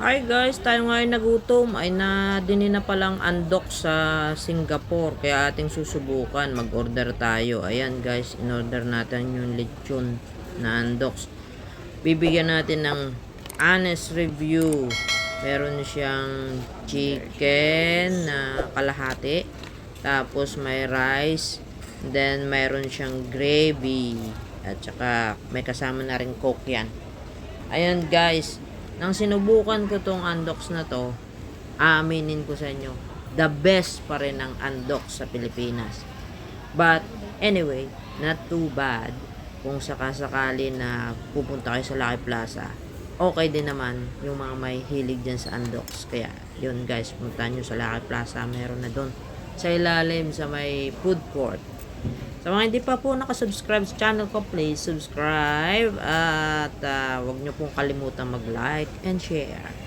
Hi guys, tayo ngayon nagutom ay na dinin na palang andok sa Singapore kaya ating susubukan mag-order tayo. Ayan guys, in-order natin yung lechon na andoks. Bibigyan natin ng honest review. Meron siyang chicken na kalahati. Tapos may rice. Then mayroon siyang gravy. At saka may kasama na rin coke yan. Ayan guys, nang sinubukan ko tong Andox na to, aaminin ko sa inyo, the best pa rin ang Andox sa Pilipinas. But anyway, not too bad kung sakasakali na pupunta kayo sa Lucky Plaza. Okay din naman yung mga may hilig dyan sa Andox. Kaya yun guys, punta nyo sa Lucky Plaza, meron na doon. Sa ilalim, sa may food court. Sa mga hindi pa po nakasubscribe sa channel ko, please subscribe at uh, wag nyo pong kalimutan mag-like and share.